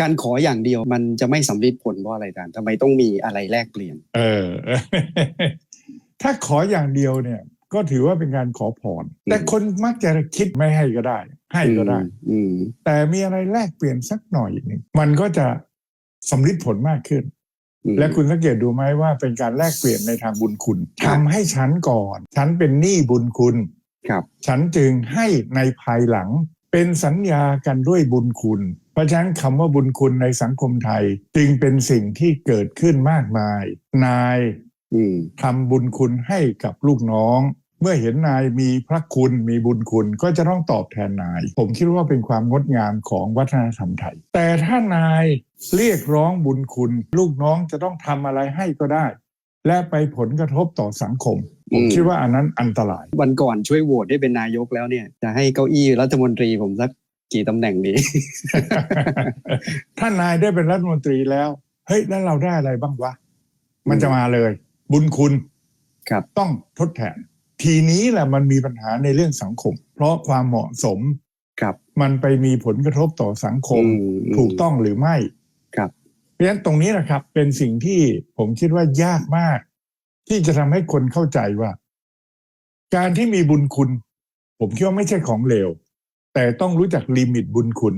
การขออย่างเดียวมันจะไม่สำลิดผลเพราะอะไรอาจารย์ทำไมต้องมีอะไรแลกเปลี่ยน เออ ถ้าขออย่างเดียวเนี่ย ก็ถือว่าเป็นการขอพรแต่คนมักจะคิดไม่ให้ก็ได้ ให้ก็ได้อืมแต่มีอะไรแลกเปลี่ยนสักหน่อยหนึ่งมันก็จะสำลิดผลมากขึ้นอืมและคุณสังเกตดูไหมว่าเป็นการแลกเปลี่ยนในทางบุญคุณครัทำบให้ฉันก่อน ฉันเป็นหนี้บุญคุณครับ ฉันจึงให้ในภายหลัง เป็นสัญญากันด้วยบุญคุณ เพราะฉะนั้นคำว่าบุญคุณในสังคมไทย จึงเป็นสิ่งที่เกิดขึ้นมากมาย นายอืมทำบุญคุณให้กับลูกน้อง เมื่อเห็นนายมีพระคุณมีบุญคุณก็จะต้องตอบแทนนาย ผมคิดว่าเป็นความงดงามของวัฒนธรรมไทย แต่ถ้านายเรียกร้องบุญคุณ ลูกน้องจะต้องทำอะไรให้ก็ได้ และไปผลกระทบต่อสังคมผมอืมคิดว่าอันนั้นอันตราย วันก่อนช่วยโหวตให้เป็นนายกแล้วเนี่ย จะให้เก้าอี้รัฐมนตรีผมสักกี่ตำแหน่งดีถ้านายได้เป็นรัฐมนตรีแล้ว เฮ้ย แล้วเราได้อะไรบ้างวะ มันจะมาเลย บุญคุณครับต้องทดแทน ทีนี้แหละมันมีปัญหาในเรื่องสังคม เพราะความเหมาะสมครับ มันไปมีผลกระทบต่อสังคมอืมถูกต้องหรือไม่ครับเพราะฉะนั้นตรงนี้นะครับ เป็นสิ่งที่ผมคิดว่ายากมาก ที่จะทำให้คนเข้าใจว่า การที่มีบุญคุณ ผมคิดว่าไม่ใช่ของเลวแต่ต้องรู้จักลิมิตบุญคุณ